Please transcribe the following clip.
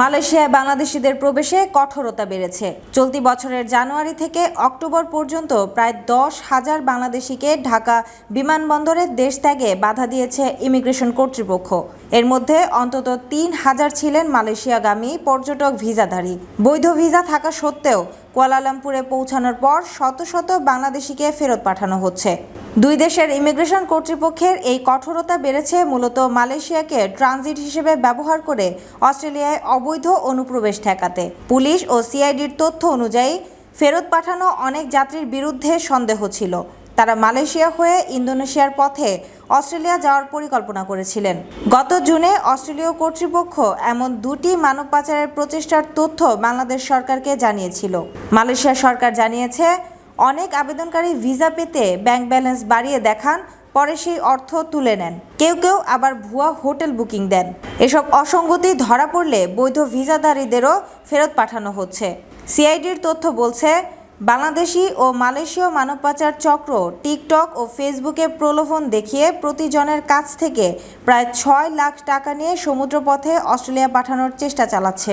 মালয়েশিয়ায় বাংলাদেশিদের প্রবেশে কঠোরতা বেড়েছে। চলতি বছরের জানুয়ারি থেকে অক্টোবর পর্যন্ত প্রায় দশ হাজার বাংলাদেশিকে ঢাকা বিমানবন্দরের দেশ ত্যাগে বাধা দিয়েছে ইমিগ্রেশন কর্তৃপক্ষ। এর মধ্যে অন্তত তিন হাজার ছিলেন মালয়েশিয়াগামী পর্যটক ভিসাধারী। বৈধ ভিসা থাকা সত্ত্বেও কুয়ালালামপুরে পৌঁছানোর পর শত শত বাংলাদেশিকে ফেরত পাঠানো হচ্ছে। দুই দেশের ইমিগ্রেশন কর্তৃপক্ষের এই কঠোরতা বেড়েছে মূলত মালয়েশিয়াকে ট্রানজিট হিসেবে ব্যবহার করে অস্ট্রেলিয়ায় অবৈধ অনুপ্রবেশ ঠেকাতে। পুলিশ ও সিআইডির তথ্য অনুযায়ী ফেরত পাঠানো অনেক যাত্রীর বিরুদ্ধে সন্দেহ ছিল। তারা মালয়েশিয়া হয়ে ইন্দোনেশিয়ার পথে অস্ট্রেলিয়া যাওয়ার পরিকল্পনা করেছিলেন। গত জুনে অস্ট্রেলীয় কর্তৃপক্ষ এমন দুটি মানব পাচারের প্রচেষ্টার তথ্য বাংলাদেশ সরকারকে জানিয়েছিল। মালয়েশিয়া সরকার জানিয়েছে, অনেক আবেদনকারী ভিসা পেতে ব্যাংক ব্যালেন্স বাড়িয়ে দেখান, পরে সেই অর্থ তুলে নেন। কেউ কেউ আবার ভুয়া হোটেল বুকিং দেন। এসব অসঙ্গতি ধরা পড়লে বৈধ ভিসাধারীদেরও ফেরত পাঠানো হচ্ছে। সিআইডির তথ্য বলছে বাংলাদেশি ও মালয়েশীয় মানব পাচার চক্র টিকটক ও ফেসবুকে প্রলোভন দেখিয়ে প্রতিজনের কাছ থেকে প্রায় ছয় লাখ টাকা নিয়ে সমুদ্রপথে অস্ট্রেলিয়া পাঠানোর চেষ্টা চালাচ্ছে।